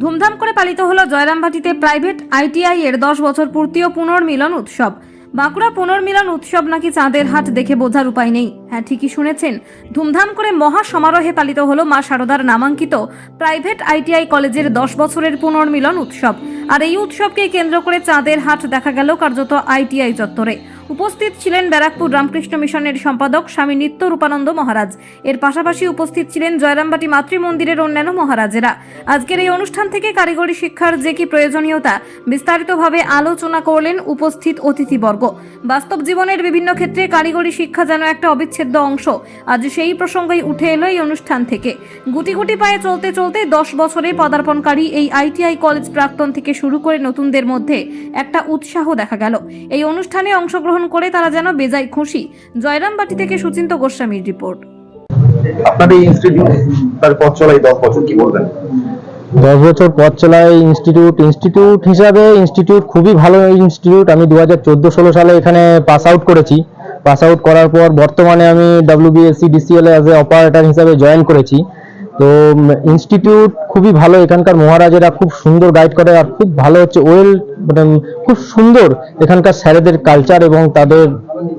ধুমধাম করে পালিত হলো জয়রামবাটিতে প্রাইভেট আইটিআই এর দশ বছর পূর্তি ও পুনর্মিলন উৎসব। বাঁকুড়া পুনর্মিলন উৎসব নাকি চাঁদের হাট দেখে বোঝার উপায় নেই। হ্যাঁ ঠিকই শুনেছেন। ধুমধাম করে মহা সমারোহে পালিত হলো মা শারদার নামাঙ্কিত প্রাইভেট আইটিআই কলেজের দশ বছরের পুনর্মিলন উৎসব। আর এই উৎসবকে কেন্দ্র করে চাঁদের হাট দেখা গেল কার্যত আইটিআই চত্বরে। উপস্থিত ছিলেন ব্যারাকপুর রামকৃষ্ণ মিশনের সম্পাদক স্বামী নিত্য রূপানন্দ মহারাজ। এর পাশাপাশি উপস্থিত ছিলেন জয়রামবাটি মাতৃ মন্দিরের অন্যান্য মহারাজেরা। আজকের এই অনুষ্ঠান থেকে কারিগরি শিক্ষার যে কি প্রয়োজনীয়তা, বিস্তারিতভাবে আলোচনা করলেন উপস্থিত অতিথিবর্গ। বাস্তব জীবনের বিভিন্ন ক্ষেত্রে কারিগরি শিক্ষা যেন একটা অবিচ্ছেদ্য অংশ, আজ সেই প্রসঙ্গেই উঠে এলো এই অনুষ্ঠান থেকে। গুটি গুটি পায়ে চলতে চলতে দশ বছরে পদার্পণকারী এই আইটিআই কলেজ প্রাক্তন থেকে শুরু করে নতুনদের মধ্যে একটা উৎসাহ দেখা গেল। এই অনুষ্ঠানে অংশগ্রহণ করে তারা যেন বেজায় খুশি। জয়রামবাটি থেকে সুচিন্ত গোস্বামীর রিপোর্ট। আপনার এই ইনস্টিটিউট তার পথ চলাই দশ বছর কি বলবেন? দশ বছর পথ চলায় ইনস্টিটিউট ইনস্টিটিউট হিসাবে ইনস্টিটিউট খুবই ভালো ইনস্টিটিউট আমি দু হাজার চোদ্দ ষোলো সালে এখানে পাস আউট করেছি। পাস আউট করার পর বর্তমানে আমি WBSC DCL as a operator হিসাবে জয়েন করেছি। তো ইনস্টিটিউট খুবই ভালো। এখানকার মহারাজেরা খুব সুন্দর গাইড করে আর খুব ভালো হচ্ছে। ওয়েল খুব সুন্দর এখানকার স্যারেদের কালচার এবং তাদের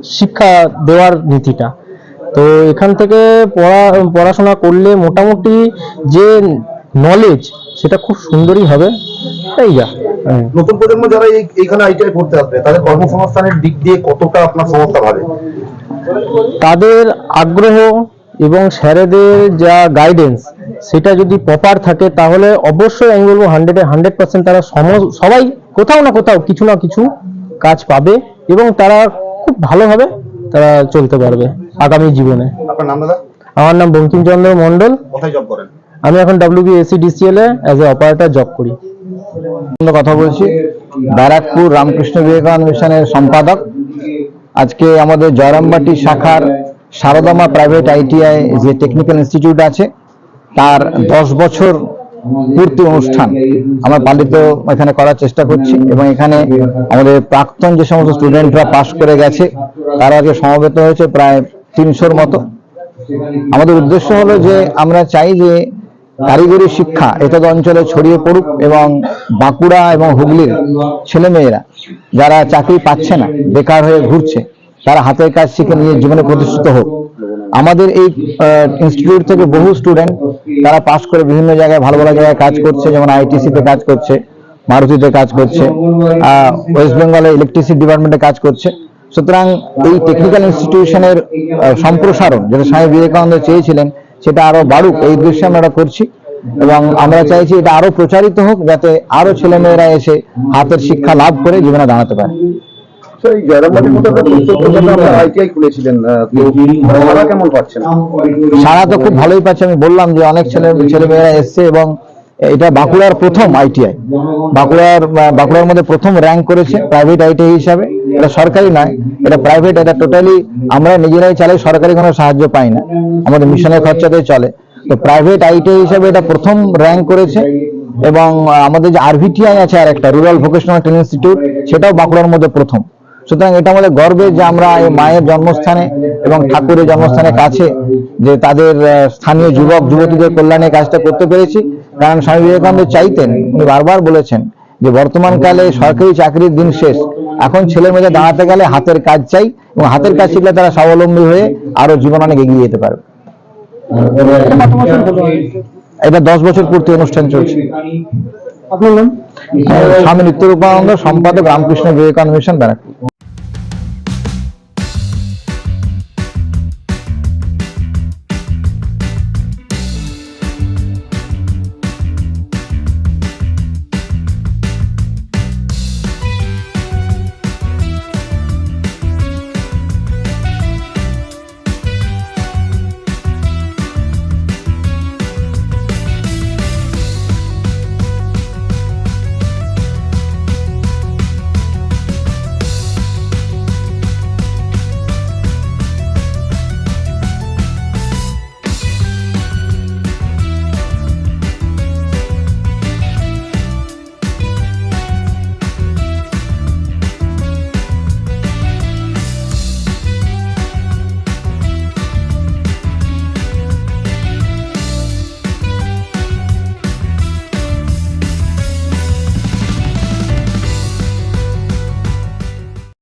শিক্ষা দেওয়ার নীতিটা। তো এখান থেকে পড়া পড়াশোনা করলে মোটামুটি যে নলেজ সেটা খুব সুন্দরই হবে। তাই যা। হ্যাঁ। নতুন প্রজন্ম যারা এই- এইখানে আইটিআই পড়তে আসবে তাদের কর্মসংস্থানের দিক দিয়ে কতটা আপনার সংস্থা ভাবে তাদের আগ্রহ এবং স্যারেদের যা গাইডেন্স সেটা যদি প্রপার থাকে তাহলে অবশ্যই আমি বলব হান্ড্রেডে হান্ড্রেড পার্সেন্ট তারা সম- সবাই কোথাও না কোথাও কিছু না কিছু কাজ পাবে এবং তারা খুব ভালোভাবে তারা চলতে পারবে আগামী জীবনে। আপনার নাম দাদা? আমার নাম বঙ্কিমচন্দ্র মন্ডল কোথায় জব করেন? আমি এখন ডাব্লিউবিএসসি ডিসিএল এ অ্যাজ এ অপারেটর জব করি। কথা বলছি। ব্যারাকপুর রামকৃষ্ণ বিবেকানন্দ মিশনের সম্পাদক। আজকে আমাদের জয়রামবাটি শাখার সারদামা প্রাইভেট আইটিআই যে টেকনিক্যাল ইনস্টিটিউট আছে তার দশ বছর পূর্তি অনুষ্ঠান। আমরা পালিত এখানে করার চেষ্টা করছি এবং এখানে আমাদের প্রাক্তন যে সমস্ত স্টুডেন্টরা পাশ করে গেছে, তারা আজকে সমবেত হয়েছে প্রায় তিনশোর মতো। আমাদের উদ্দেশ্য হলো যে আমরা চাই যে কারিগরি শিক্ষা এতদ অঞ্চলে ছড়িয়ে পড়ুক এবং বাঁকুড়া এবং হুগলির ছেলেমেয়েরা যারা চাকরি পাচ্ছে না, বেকার হয়ে ঘুরছে, তারা হাতের কাজ শিখে নিজের জীবনে প্রতিষ্ঠিত হোক। আমাদের এই ইনস্টিটিউট থেকে বহু স্টুডেন্ট তারা পাশ করে বিভিন্ন জায়গায় ভালো ভালো জায়গায় কাজ করছে, যেমন আইটিসিতে কাজ করছে, মারুতিতে কাজ করছে ওয়েস্ট বেঙ্গলে ইলেকট্রিসিটি ডিপার্টমেন্টে কাজ করছে। সুতরাং এই টেকনিক্যাল ইনস্টিটিউশনের সম্প্রসারণ যেটা স্বামী বিবেকানন্দ চেয়েছিলেন, সেটা আরও বাড়ুক। এই উদ্দেশ্যে আমরা করছি এবং আমরা চাইছি এটা আরও প্রচারিত হোক, যাতে আরও ছেলেমেয়েরা এসে হাতের শিক্ষা লাভ করে জীবনে দাঁড়াতে পারে। স্যার এই কলকাতা আপনার আইটিআই খুলেছিলেন ভাড়া কেমন পাচ্ছেন? সারা তো খুব ভালোই পাচ্ছে আমি বললাম যে অনেক ছেলে ছেলেমেয়েরা এসছে এবং এটা বাঁকুড়ার প্রথম আইটিআই বাঁকুড়ার বাঁকুড়ার মধ্যে প্রথম র্যাঙ্ক করেছে প্রাইভেট আইটিআই হিসাবে। এটা সরকারি নয় এটা প্রাইভেট এটা টোটালি আমরা নিজেরাই চালাই সরকারি কোনো সাহায্য পাই না। আমাদের মিশনের খরচাতেই চলে। তো প্রাইভেট আইটিআই হিসাবে এটা প্রথম র্যাঙ্ক করেছে এবং আমাদের যে আরভিটিআই আছে আর একটা রুরাল ভোকেশনাল ট্রেনিং ইনস্টিটিউট সেটাও বাঁকুড়ার মধ্যে প্রথম। সুতরাং এটা আমাদের গর্বের যে আমরা এই মায়ের জন্মস্থানে এবং ঠাকুরের জন্মস্থানের কাছে যে তাদের স্থানীয় যুবক যুবতীদের কল্যাণে কাজটা করতে পেরেছি। কারণ স্বামী বিবেকানন্দ চাইতেন উনি বারবার বলেছেন যে বর্তমানকালে সরকারি চাকরির দিন শেষ। এখন ছেলে মেয়েদের দাঁড়াতে গেলে হাতের কাজ চাই এবং হাতের কাজ শিখলে তারা স্বাবলম্বী হয়ে আরও জীবন অনেক এগিয়ে যেতে পারবে। এটা দশ বছর পূর্তি অনুষ্ঠান চলছে। স্বামী নিত্যরূপানন্দ সম্পাদক রামকৃষ্ণ বিবেকানন্দ মিশন ব্যারাকপুর।